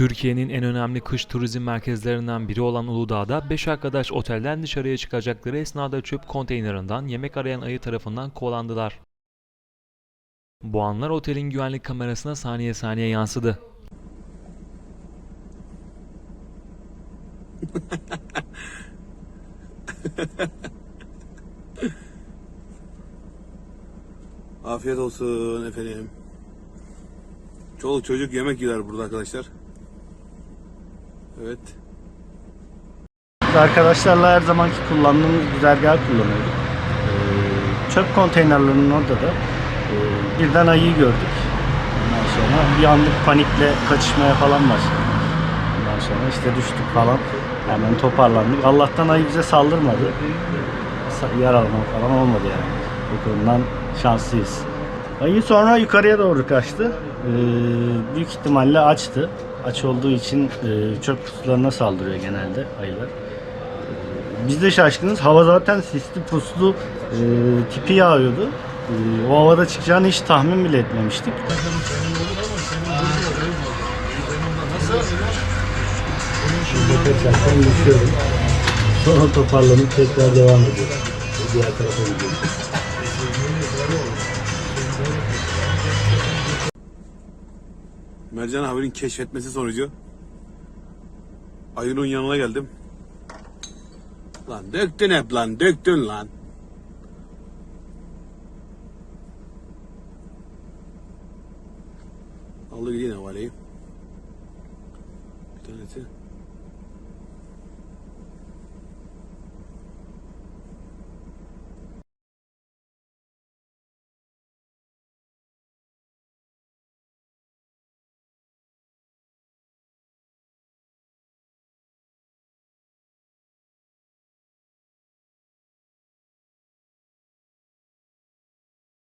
Türkiye'nin en önemli kış turizm merkezlerinden biri olan Uludağ'da 5 arkadaş otelden dışarıya çıkacakları esnada çöp konteynerinden yemek arayan ayı tarafından kovalandılar. Bu anlar otelin güvenlik kamerasına saniye saniye yansıdı. Afiyet olsun efendim. Çoluk çocuk yemek yiyorlar burada arkadaşlar. Evet. Arkadaşlarla her zamanki kullandığımız güzergahı kullanıyorduk. Ee, çöp konteynerlerinin orada da e, birden ayıyı gördük. Ondan sonra bir anlık panikle kaçışmaya falan başladık. Ondan sonra işte düştük falan. Hemen toparlandık. Allah'tan ayı bize saldırmadı. Sa- Yaralama falan olmadı yani. Bu konudan şanslıyız. Ayı sonra yukarıya doğru kaçtı. Ee, büyük ihtimalle açtı. Aç olduğu için e, çöp kutularına saldırıyor genelde ayılar. Biz de şaşkınız. Hava zaten sisli puslu e, tipi yağıyordu. E, o havada çıkacağını hiç tahmin bile etmemiştik. Tekrardan düşüyorum. Sonra toparlanıp tekrar devam ediyorum. Diğer tarafa gidiyorum. Mercan abinin keşfetmesi sonucu ayının yanına geldim. Lan döktün hep lan döktün lan. Aldı yine valeyi. Bir tanesi